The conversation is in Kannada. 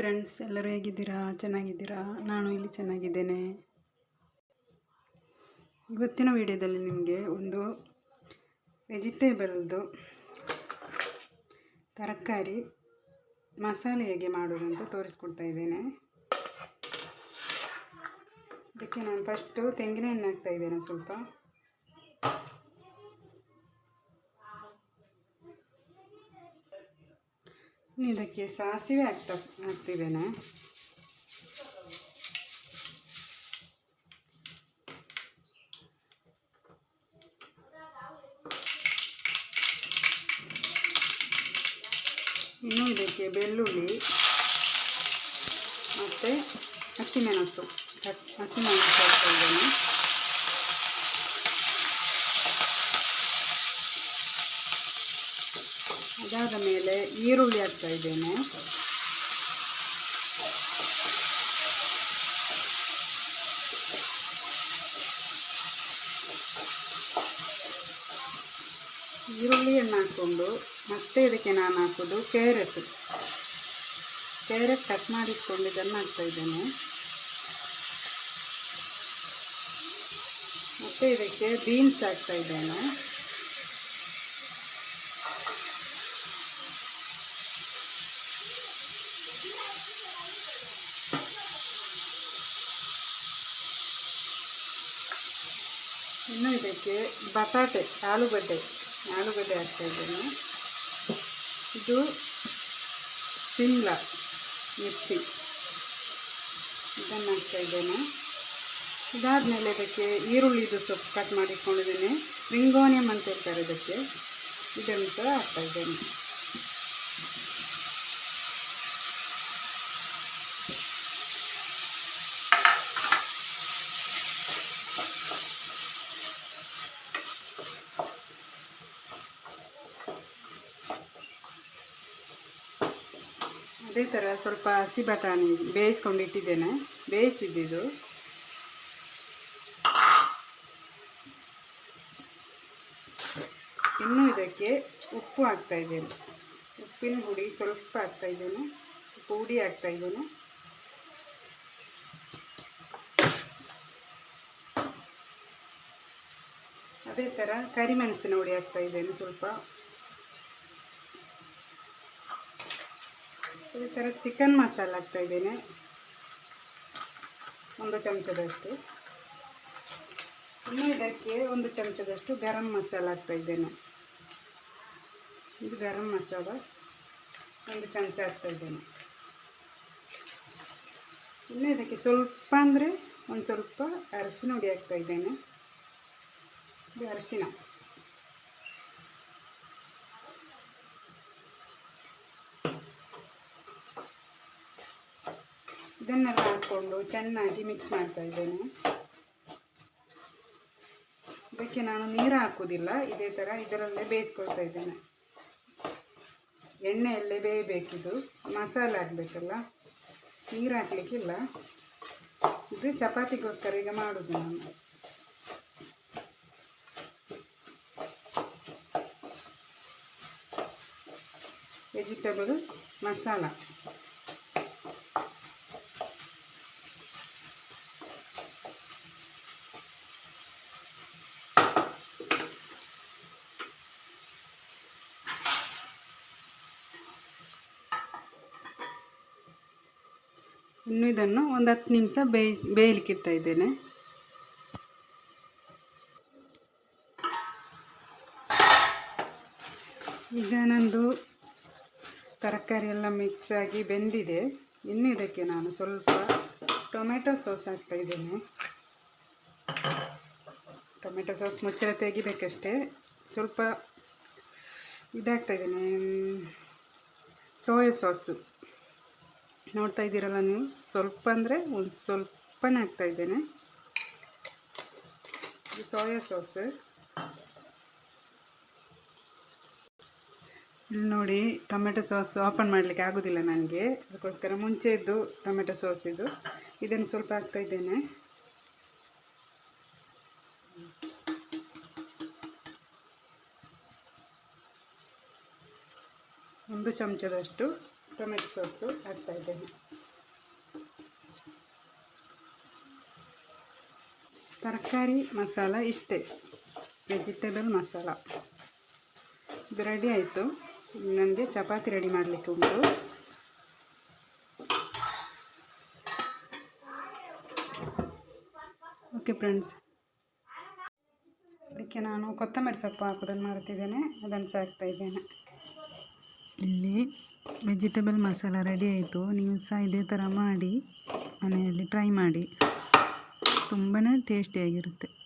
ಫ್ರೆಂಡ್ಸ್ ಎಲ್ಲರೂ ಹೇಗಿದ್ದೀರಾ? ಚೆನ್ನಾಗಿದ್ದೀರಾ? ನಾನು ಇಲ್ಲಿ ಚೆನ್ನಾಗಿದ್ದೇನೆ. ಇವತ್ತಿನ ವಿಡಿಯೋದಲ್ಲಿ ನಿಮಗೆ ಒಂದು ವೆಜಿಟೇಬಲ್ದು ತರಕಾರಿ ಮಸಾಲೆ ಹೇಗೆ ಅಂತ ತೋರಿಸ್ಕೊಡ್ತಾ ಇದ್ದೇನೆ. ಅದಕ್ಕೆ ನಾನು ಫಸ್ಟು ತೆಂಗಿನ ಎಣ್ಣೆ ಹಾಕ್ತಾ ಇದ್ದೇನೆ ಸ್ವಲ್ಪ. ಇದಕ್ಕೆ ಸಾಸಿವೆ ಹಾಕ್ತಾ ಹಾಕ್ತಿದ್ದೇನೆ ಇನ್ನು ಇದಕ್ಕೆ ಬೆಳ್ಳುಳ್ಳಿ ಮತ್ತು ಹಸಿಮೆಣಸು. ಹಸ್- ಹಸಿಮೆಣಸು ಹಾಕ್ತಾ ಇದ್ದೇನೆ. ಅದಾದ ಮೇಲೆ ಈರುಳ್ಳಿ ಹಾಕ್ತಾ ಇದ್ದೇನೆ. ಈರುಳ್ಳಿಯನ್ನು ಹಾಕ್ಕೊಂಡು ಮತ್ತೆ ಇದಕ್ಕೆ ನಾನು ಹಾಕೋದು ಕ್ಯಾರೆಟ್. ಕ್ಯಾರೆಟ್ ಕಟ್ ಮಾಡಿಟ್ಕೊಂಡಿದ್ದನ್ನು ಹಾಕ್ತಾ ಇದ್ದೇನೆ. ಮತ್ತು ಇದಕ್ಕೆ ಬೀನ್ಸ್ ಹಾಕ್ತಾ ಇದ್ದೇನೆ. ಇನ್ನು ಇದಕ್ಕೆ ಬಟಾಟೆ, ಆಲೂಗಡ್ಡೆ ಆಲೂಗಡ್ಡೆ ಹಾಕ್ತಾಯಿದ್ದೀನಿ ಇದು ಸಿಮ್ಲಾ ಮಿರ್ಚಿ. ಇದನ್ನು ಹಾಕ್ತಾಯಿದ್ದೇನೆ ಇದಾದಮೇಲೆ ಇದಕ್ಕೆ ಈರುಳ್ಳಿದು ಸೊಪ್ಪು ಕಟ್ ಮಾಡಿಟ್ಕೊಂಡಿದ್ದೀನಿ. ರಿಂಗೋನಿಯಮ್ ಅಂತ ಇರ್ತಾರೆ ಇದಕ್ಕೆ. ಇದನ್ನು ಸಹ ಹಾಕ್ತಾ ಅದೇ ಥರ ಸ್ವಲ್ಪ ಹಸಿ ಬಟಾಣಿ ಬೇಯಿಸ್ಕೊಂಡು ಇಟ್ಟಿದ್ದೇನೆ. ಬೇಯಿಸಿದ್ದು ಇನ್ನು ಇದಕ್ಕೆ ಉಪ್ಪು ಹಾಕ್ತಾ ಇದ್ದೇನೆ. ಉಪ್ಪಿನ ಹುಡಿ ಸ್ವಲ್ಪ ಹಾಕ್ತಾ ಇದ್ದೇನೆ. ಉಪ್ಪು ಹಾಕ್ತಾ ಇದ್ದೇನೆ. ಅದೇ ಥರ ಕರಿಮೆಣಸಿನ ಹುಡಿ ಹಾಕ್ತಾ ಇದ್ದೇನೆ ಸ್ವಲ್ಪ. ಅದೇ ಥರ ಚಿಕನ್ ಮಸಾಲ ಹಾಕ್ತಾ ಇದ್ದೇನೆ. ಒಂದು ಚಮಚದಷ್ಟು. ಇನ್ನು ಇದಕ್ಕೆ ಒಂದು ಚಮಚದಷ್ಟು ಗರಂ ಮಸಾಲ ಹಾಕ್ತಾ ಇದ್ದೇನೆ. ಇದು ಗರಂ ಮಸಾಲ. ಒಂದು ಚಮಚ ಹಾಕ್ತಾ ಇದ್ದೇನೆ. ಇನ್ನು ಇದಕ್ಕೆ ಸ್ವಲ್ಪ ಅಂದರೆ ಒಂದು ಸ್ವಲ್ಪ ಅರಿಶಿನ ಹುಡಿ ಹಾಕ್ತಾ ಇದ್ದೇನೆ. ಇದು ಅರಿಶಿನ. ಇದನ್ನೆಲ್ಲ ಹಾಕ್ಕೊಂಡು ಚೆನ್ನಾಗಿ ಮಿಕ್ಸ್ ಮಾಡ್ತಾ ಇದ್ದೇನೆ. ಇದಕ್ಕೆ ನಾನು ನೀರು ಹಾಕೋದಿಲ್ಲ ಇದೇ ಥರ ಇದರಲ್ಲೇ ಬೇಯಿಸ್ಕೊಳ್ತಾ ಇದ್ದೇನೆ. ಎಣ್ಣೆಯಲ್ಲೇ ಬೇಯಬೇಕಿದು, ಮಸಾಲೆ ಹಾಕಬೇಕಲ್ಲ, ನೀರು ಹಾಕಲಿಕ್ಕಿಲ್ಲ. ಇದು ಚಪಾತಿಗೋಸ್ಕರ ಈಗ ಮಾಡೋದು ನಾನು. ವೆಜಿಟೇಬಲ್ ಮಸಾಲ ಇನ್ನು ಇದನ್ನು ಒಂದು ಹತ್ತು ನಿಮಿಷ ಬೇಯಿಸಿ ಬೇಯಲಿಕ್ಕಿಡ್ತಾ ಇದ್ದೇನೆ. ಈಗ ನಂದು ತರಕಾರಿ ಎಲ್ಲ ಮಿಕ್ಸ್ ಆಗಿ ಬೆಂದಿದೆ. ಇನ್ನು ಇದಕ್ಕೆ ನಾನು ಸ್ವಲ್ಪ ಟೊಮೆಟೊ ಸಾಸ್ ಹಾಕ್ತಾ ಇದ್ದೇನೆ. ಟೊಮೆಟೊ ಸಾಸ್ ಮುಚ್ಚಳ ತೆಗಿಬೇಕಷ್ಟೇ. ಸ್ವಲ್ಪ ಇದಾಗ್ತಾ ಇದ್ದೇನೆ ಸೋಯಾ ಸಾಸು. ನೋಡ್ತಾ ಇದ್ದೀರಲ್ಲ ನೀವು? ಸ್ವಲ್ಪ ಅಂದರೆ ಒಂದು ಸ್ವಲ್ಪನೇ ಹಾಕ್ತಾ ಇದ್ದೇನೆ. ಇದು ಸೋಯಾ ಸಾಸ್ ಇಲ್ಲಿ ನೋಡಿ, ಟೊಮೆಟೊ ಸಾಸ್ ಓಪನ್ ಮಾಡಲಿಕ್ಕೆ ಆಗೋದಿಲ್ಲ ನನಗೆ. ಅದಕ್ಕೋಸ್ಕರ ಮುಂಚೆ ಇದ್ದು ಟೊಮೆಟೊ ಸಾಸ್ ಇದು. ಇದನ್ನು ಸ್ವಲ್ಪ ಹಾಕ್ತಾ ಇದ್ದೇನೆ. ಒಂದು ಚಮಚದಷ್ಟು. ಟೊಮೆಟೊ ಸಾಸು ಹಾಕ್ತಾಯಿದ್ದೇನೆ ತರಕಾರಿ ಮಸಾಲ ಇಷ್ಟೇ ವೆಜಿಟೇಬಲ್ ಮಸಾಲ. ಇದು ರೆಡಿ ಆಯಿತು. ನನಗೆ ಚಪಾತಿ ರೆಡಿ ಮಾಡಲಿಕ್ಕೆ ಉಂಟು. ಓಕೆ ಫ್ರೆಂಡ್ಸ್ ಅದಕ್ಕೆ ನಾನು ಕೊತ್ತಂಬರಿ ಸೊಪ್ಪು ಹಾಕೋದನ್ನು ಮಾಡ್ತಿದ್ದೇನೆ ಅದನ್ನು ಸಾಕ್ತಾ ಇದ್ದೇನೆ. ಇಲ್ಲಿ ವೆಜಿಟೇಬಲ್ ಮಸಾಲ ರೆಡಿ ಆಯಿತು. ನೀವು ಸಹ ಇದೇ ಥರ ಮಾಡಿ ಮನೆಯಲ್ಲಿ ಟ್ರೈ ಮಾಡಿ. ತುಂಬಾ ಟೇಸ್ಟಿಯಾಗಿರುತ್ತೆ.